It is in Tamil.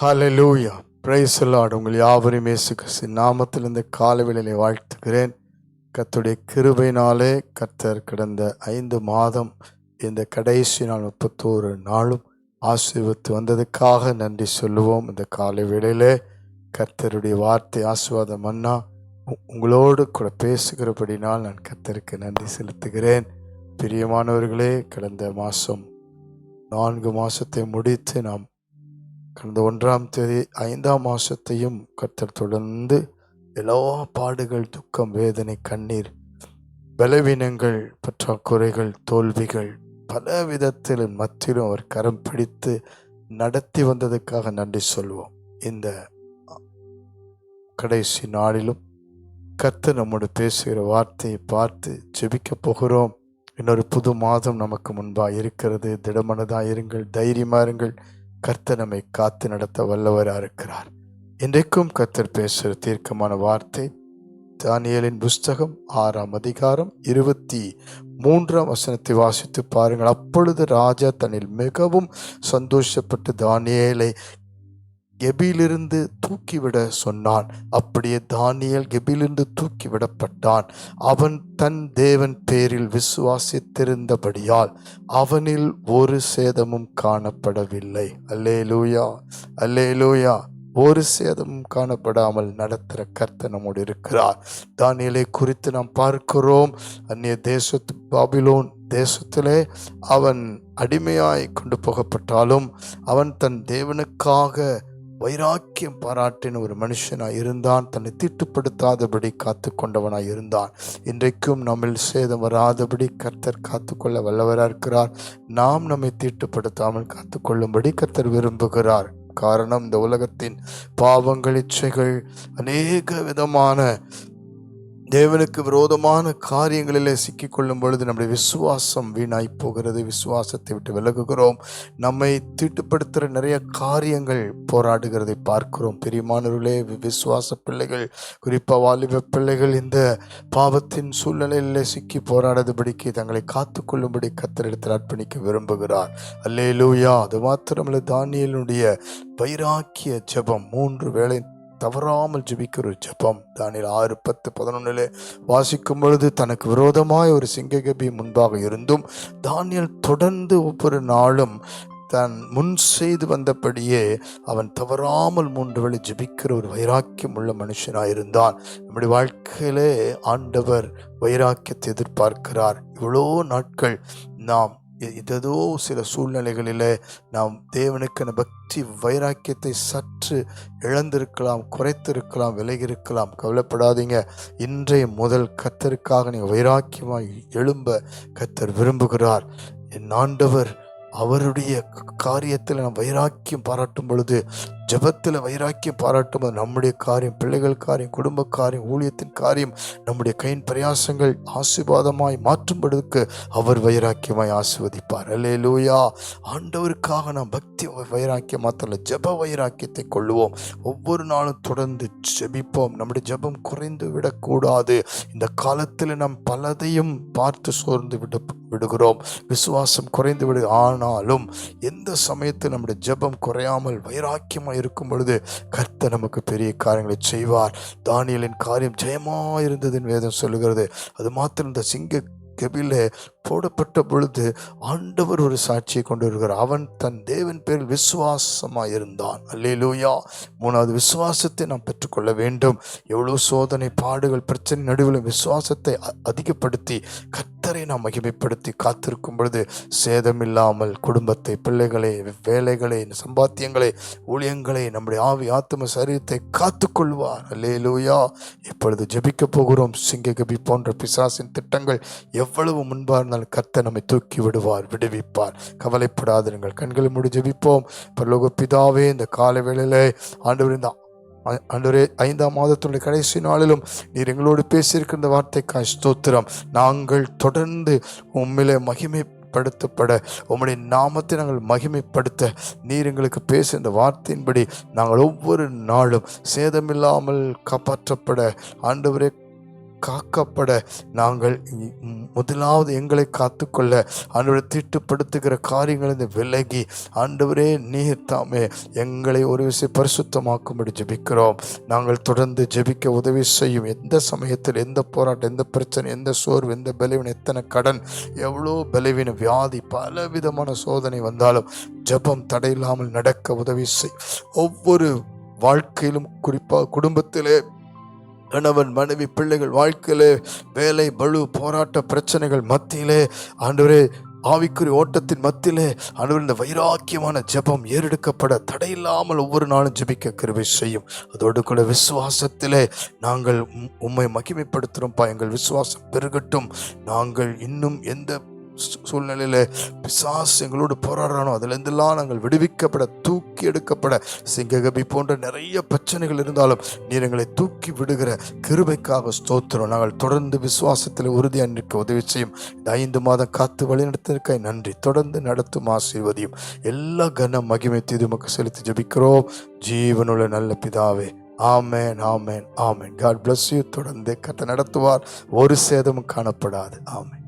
ஹலலூயா பிரைஸ் லார்ட் உங்கள் யாவரும் இயேசு கிறிஸ்து நாமத்தில் இந்த காலவேளையிலே வாழ்த்துகிறேன். கர்த்தருடைய கிருபையினாலே கர்த்தர் கடந்த ஐந்து மாதம் இந்த கடைசி நாள் முப்பத்தோரு நாளும் ஆசீர்வத்து வந்ததுக்காக நன்றி சொல்லுவோம். இந்த காலை வேளையிலே கர்த்தருடைய வார்த்தை ஆசீர்வாதம் மன்னா உங்களோடு கூட பேசுகிறபடினால் நான் கர்த்தருக்கு நன்றி செலுத்துகிறேன். பிரியமானவர்களே கடந்த மாதம் நான்கு மாதத்தை முடித்து நாம் கடந்த ஒன்றாம் தேதி ஐந்தாம் மாதத்தையும் கர்த்தர் தொடர்ந்து எல்லா பாடுகள் துக்கம் வேதனை கண்ணீர் பலவீனங்கள் பற்றாக்குறைகள் தோல்விகள் பல விதத்தில் மத்தியிலும் அவர் கரம் பிடித்து நடத்தி வந்ததுக்காக நன்றி சொல்வோம். இந்த கடைசி நாளிலும் கத்து நம்மோடு பேசுகிற வார்த்தையை பார்த்து ஜெபிக்க போகிறோம். இன்னொரு புது மாதம் நமக்கு முன்பாக இருக்கிறது. திடமனதாக இருங்கள் தைரியமாக இருங்கள் கர்த்தர் நம்மை காத்து நடத்த வல்லவராக இருக்கிறார். இன்றைக்கும் கர்த்தர் பேசுகிற தீர்க்கமான வார்த்தை தானியேலின் புஸ்தகம் ஆறாம் அதிகாரம் இருபத்தி மூன்றாம் வசனத்தை வாசித்து பாருங்கள். அப்பொழுது ராஜா தன்னில் மிகவும் சந்தோஷப்பட்டு தானியேலை கெபிலிருந்து தூக்கிவிட சொன்னான். அப்படியே தானியல் கெபிலிருந்து தூக்கிவிடப்பட்டான். அவன் தன் தேவன் பேரில் விசுவாசித்திருந்தபடியால் அவனில் ஒரு சேதமும் காணப்படவில்லை. அல்லே லூயா அல்லே லூயா ஒரு சேதமும் காணப்படாமல் நடத்துகிற கர்த்த நம்மோடு இருக்கிறார். தானியலை குறித்து நாம் பார்க்கிறோம். அந்நிய தேசத்து பாபிலோன் தேசத்திலே அவன் அடிமையாய் கொண்டு போகப்பட்டாலும் அவன் தன் தேவனுக்காக வைராக்கியம் பாராட்டின ஒரு மனுஷனாய் இருந்தான். தன்னை தீட்டுப்படுத்தாதபடி காத்து கொண்டவனாய் இருந்தான். இன்றைக்கும் நம்மில் சேதம் வராதபடி கர்த்தர் காத்துக்கொள்ள வல்லவராக இருக்கிறார். நாம் நம்மை தீட்டுப்படுத்தாமல் காத்துக்கொள்ளும்படி கர்த்தர் விரும்புகிறார். காரணம் இந்த உலகத்தின் பாவங்கள் இச்சைகள் அநேக விதமான தேவனுக்கு விரோதமான காரியங்களிலே சிக்கிக்கொள்ளும் பொழுது நம்முடைய விசுவாசம் வீணாய் போகிறது. விசுவாசத்தை விட்டு விலகுகிறோம். நம்மை தீட்டுப்படுத்துகிற நிறைய காரியங்கள் போராடுகிறதை பார்க்கிறோம். பெரியமானவர்களே விசுவாச பிள்ளைகள் குறிப்பாக வாலிப பிள்ளைகள் இந்த பாவத்தின் சூழ்நிலையிலே சிக்கி போராடாதபடிக்கு தங்களை காத்துக்கொள்ளும்படி கத்தரிடத்தில் அர்ப்பணிக்க விரும்புகிறார். அல்லேலூயா. அது மாத்திரமல்ல தானியலுடைய வைராக்கிய ஜெபம் மூன்று வேளை தவறாமல் ஜெபிக்கிற ஒரு ஜெபம். தானில் ஆறு பத்து பதினொன்னிலே வாசிக்கும் பொழுது தனக்கு விரோதமாய் ஒரு சிங்ககபி முன்பாக இருந்தும் தானியல் தொடர்ந்து ஒவ்வொரு நாளும் தன் முன் செய்து வந்தபடியே அவன் தவறாமல் மூன்று வேளை ஜெபிக்கிற ஒரு வைராக்கியம் உள்ள மனுஷனாயிருந்தான். நம்முடைய வாழ்க்கையிலே ஆண்டவர் வைராக்கியத்தை எதிர்பார்க்கிறார். இவ்வளோ நாட்கள் நாம் ஏதோ சில சூழ்நிலைகளில் நாம் தேவனுக்கான பக்தி வைராக்கியத்தை சற்று இழந்திருக்கலாம் குறைத்திருக்கலாம் விலகியிருக்கலாம். கவலைப்படாதீங்க. இன்றைய முதல் கத்தருக்காக நீங்கள் வைராக்கியமாக எழும்ப கத்தர் விரும்புகிறார். என் ஆண்டவர் அவருடைய காரியத்தில் நாம் வைராக்கியம் பாராட்டும் பொழுது ஜெபத்தில் வைராக்கியம் பாராட்டும் போது நம்முடைய காரியம் பிள்ளைகள் காரியம் குடும்ப காரியம் ஊழியத்தின் காரியம் நம்முடைய கையின் பிரயாசங்கள் ஆசீர்வாதமாய் மாற்றும்படுவதற்கு அவர் வைராக்கியமாய் ஆசிர்வதிப்பார். அல்லேலூயா ஆண்டவருக்காக நாம் பக்தி வைராக்கியம் மாத்திரம் ஜெப வைராக்கியத்தை கொள்ளுவோம். ஒவ்வொரு நாளும் தொடர்ந்து ஜெபிப்போம். நம்முடைய ஜெபம் குறைந்து விடக்கூடாது. இந்த காலத்தில் நாம் பலதையும் பார்த்து சோர்ந்து விட விடுகிறோம். விசுவாசம் குறைந்து விடு ஆனாலும் எந்த சமயத்தில் நம்முடைய ஜெபம் குறையாமல் வைராக்கியமாக இருக்கும் பொழுது கர்த்தர் நமக்கு பெரிய காரியங்களை செய்வார். தானியலின் காரியம் ஜெயமாக இருந்ததுன்னு வேதம் சொல்லுகிறது. அது மாத்திரம் இந்த சிங்க கெபிலே போடப்பட்ட பொழுது ஆண்டவர் ஒரு சாட்சியை கொண்டு வருகிறார் அவன் தன் தேவன் பேரில் விசுவாசமாக இருந்தான் அல்லேலூயா. மூணாவது விசுவாசத்தை நாம் பெற்றுக்கொள்ள வேண்டும். எவ்வளோ சோதனை பாடுகள் பிரச்சனை நடுவில் விசுவாசத்தை அதிகப்படுத்தி கத்தரை நாம் மகிமைப்படுத்தி காத்திருக்கும் பொழுது சேதமில்லாமல் குடும்பத்தை பிள்ளைகளை வேலைகளை சம்பாத்தியங்களை ஊழியங்களை நம்முடைய ஆவி ஆத்ம சரீரத்தை காத்துக்கொள்வார். அல்லேலூயா. இப்பொழுது ஜெபிக்க போகிறோம். சிங்ககபி போன்ற பிசாசின் திட்டங்கள் எவ்வளவு முன்பாக இருந்தாலும் கர்த்தர் நம்மை தூக்கி விடுவார் விடுவிப்பார். கவலைப்படாதிருங்கள் கண்களை முடி ஜெபிப்போம். பரலோக பிதாவே இந்த காலை வேளையிலே ஆண்டவர் இந்த ஆண்டவரே ஐந்தாம் மாதத்தினுடைய கடைசி நாளிலும் நீர் எங்களோடு பேசியிருக்கிற இந்த வார்த்தைக்காய் ஸ்தோத்திரம். நாங்கள் தொடர்ந்து உம்மிலே மகிமைப்படுத்தப்பட உம்முடைய நாமத்தை நாங்கள் மகிமைப்படுத்த நீர் எங்களுக்கு பேச இந்த வார்த்தையின்படி நாங்கள் ஒவ்வொரு நாளும் சேதமில்லாமல் காப்பாற்றப்பட ஆண்டவரே காக்கப்பட நாங்கள் முதலாவது எங்களை காத்துக்கொள்ள ஆண்டவரை தீட்டுப்படுத்துகிற காரியங்களிலிருந்து விலகி ஆண்டவரே நீர் தாமே எங்களை ஒரு விஷயம் பரிசுத்தமாக்கும்படி ஜெபிக்கிறோம். நாங்கள் தொடர்ந்து ஜெபிக்க உதவி செய்யும். எந்த சமயத்தில் எந்த போராட்டம் எந்த பிரச்சனை எந்த சோர்வு எந்த பலவீனம் எத்தனை கடன் எவ்வளோ பலவீன வியாதி பல விதமான சோதனை வந்தாலும் ஜெபம் தடையில்லாமல் நடக்க உதவி செய். ஒவ்வொரு வாழ்க்கையிலும் குறிப்பாக குடும்பத்திலே கணவன் மனைவி பிள்ளைகள் வாழ்க்கையிலே வேலை பழு போராட்ட பிரச்சனைகள் மத்தியிலே ஆண்டவரே ஆவிக்குறி ஓட்டத்தின் மத்தியிலே ஆண்டவர் இந்த வைராக்கியமான ஜெபம் ஏறெடுக்கப்பட தடையில்லாமல் ஒவ்வொரு நாளும் ஜெபிக்க கிருபை செய்யும். அதோடு கூட விசுவாசத்திலே நாங்கள் உம்- உம்மை மகிமைப்படுத்துகிறோம்ப்பா எங்கள் விசுவாசம் பெருகட்டும். நாங்கள் இன்னும் எந்த சூழ்நிலையில் பிசாஸ் எங்களோடு போராடுறானோ அதிலிருந்தெல்லாம் நாங்கள் விடுவிக்கப்பட தூக்கி எடுக்கப்பட சிங்ககபி போன்ற நிறைய பிரச்சனைகள் இருந்தாலும் நீர் எங்களை தூக்கி விடுகிற கிருபைக்காக ஸ்தோத்திரம். நாங்கள் தொடர்ந்து விசுவாசத்தில் உறுதியாக நிற்க உதவி செய்யும். இந்த ஐந்து மாதம் காத்து வழிநடத்திற்காய் நன்றி. தொடர்ந்து நடத்தும் ஆசீர்வதியும். எல்லா கன மகிமை தீதுமக்கு செலுத்தி ஜபிக்கிறோம். ஜீவனுள்ள நல்ல பிதாவே. Amen amen amen. God bless you தொடர்ந்து கத்தை நடத்துவார். ஒரு சேதமும் காணப்படாது. ஆமேன்.